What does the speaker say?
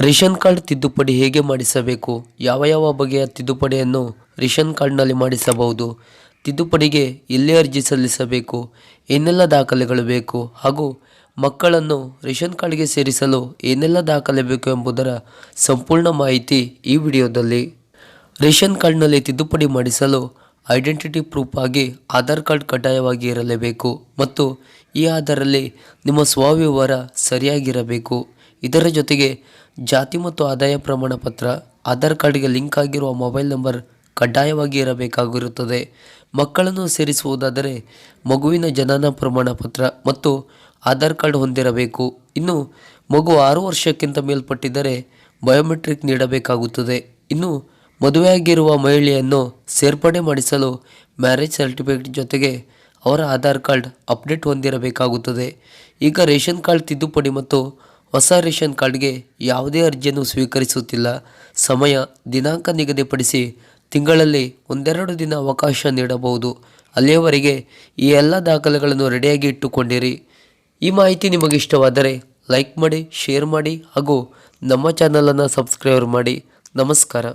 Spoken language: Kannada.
ರೇಷನ್ ಕಾರ್ಡ್ ತಿದ್ದುಪಡಿ ಹೇಗೆ ಮಾಡಿಸಬೇಕು? ಯಾವ ಯಾವ ಬಗೆಯ ತಿದ್ದುಪಡಿಯನ್ನು ರೇಷನ್ ಕಾರ್ಡ್ನಲ್ಲಿ ಮಾಡಿಸಬಹುದು? ತಿದ್ದುಪಡಿಗೆ ಎಲ್ಲಿ ಅರ್ಜಿ ಸಲ್ಲಿಸಬೇಕು? ಏನೆಲ್ಲ ದಾಖಲೆಗಳು ಬೇಕು? ಹಾಗೂ ಮಕ್ಕಳನ್ನು ರೇಷನ್ ಕಾರ್ಡ್ಗೆ ಸೇರಿಸಲು ಏನೆಲ್ಲ ದಾಖಲೆ ಬೇಕು ಎಂಬುದರ ಸಂಪೂರ್ಣ ಮಾಹಿತಿ ಈ ವಿಡಿಯೋದಲ್ಲಿ. ರೇಷನ್ ಕಾರ್ಡ್ನಲ್ಲಿ ತಿದ್ದುಪಡಿ ಮಾಡಿಸಲು ಐಡೆಂಟಿಟಿ ಪ್ರೂಫ್ ಆಗಿ ಆಧಾರ್ ಕಾರ್ಡ್ ಕಡ್ಡಾಯವಾಗಿ ಇರಲೇಬೇಕು ಮತ್ತು ಈ ಆಧಾರಲ್ಲಿ ನಿಮ್ಮ ಸ್ವವಿವರ ಸರಿಯಾಗಿರಬೇಕು. ಇದರ ಜೊತೆಗೆ ಜಾತಿ ಮತ್ತು ಆದಾಯ ಪ್ರಮಾಣ ಪತ್ರ, ಆಧಾರ್ ಕಾರ್ಡ್ಗೆ ಲಿಂಕ್ ಆಗಿರುವ ಮೊಬೈಲ್ ನಂಬರ್ ಕಡ್ಡಾಯವಾಗಿ ಇರಬೇಕಾಗಿರುತ್ತದೆ. ಮಕ್ಕಳನ್ನು ಸೇರಿಸುವುದಾದರೆ ಮಗುವಿನ ಜನನ ಪ್ರಮಾಣ ಪತ್ರ ಮತ್ತು ಆಧಾರ್ ಕಾರ್ಡ್ ಹೊಂದಿರಬೇಕು. ಇನ್ನು ಮಗು ಆರು ವರ್ಷಕ್ಕಿಂತ ಮೇಲ್ಪಟ್ಟಿದ್ದರೆ ಬಯೋಮೆಟ್ರಿಕ್ ನೀಡಬೇಕಾಗುತ್ತದೆ. ಇನ್ನು ಮದುವೆಯಾಗಿರುವ ಮಹಿಳೆಯನ್ನು ಸೇರ್ಪಡೆ ಮಾಡಿಸಲು ಮ್ಯಾರೇಜ್ ಸರ್ಟಿಫಿಕೇಟ್ ಜೊತೆಗೆ ಅವರ ಆಧಾರ್ ಕಾರ್ಡ್ ಅಪ್ಡೇಟ್ ಹೊಂದಿರಬೇಕಾಗುತ್ತದೆ. ಈಗ ರೇಷನ್ ಕಾರ್ಡ್ ತಿದ್ದುಪಡಿ ಮತ್ತು ಹೊಸ ರೇಷನ್ ಕಾರ್ಡ್ಗೆ ಯಾವುದೇ ಅರ್ಜಿಯನ್ನು ಸ್ವೀಕರಿಸುತ್ತಿಲ್ಲ. ಸಮಯ ದಿನಾಂಕ ನಿಗದಿಪಡಿಸಿ ತಿಂಗಳಲ್ಲಿ ಒಂದೆರಡು ದಿನ ಅವಕಾಶ ನೀಡಬಹುದು. ಅಲ್ಲಿಯವರೆಗೆ ಈ ಎಲ್ಲ ದಾಖಲೆಗಳನ್ನು ರೆಡಿಯಾಗಿ ಇಟ್ಟುಕೊಂಡಿರಿ. ಈ ಮಾಹಿತಿ ನಿಮಗೆ ಇಷ್ಟವಾದರೆ ಲೈಕ್ ಮಾಡಿ, ಶೇರ್ ಮಾಡಿ ಹಾಗೂ ನಮ್ಮ ಚಾನಲನ್ನು ಸಬ್ಸ್ಕ್ರೈಬ್ ಮಾಡಿ. ನಮಸ್ಕಾರ.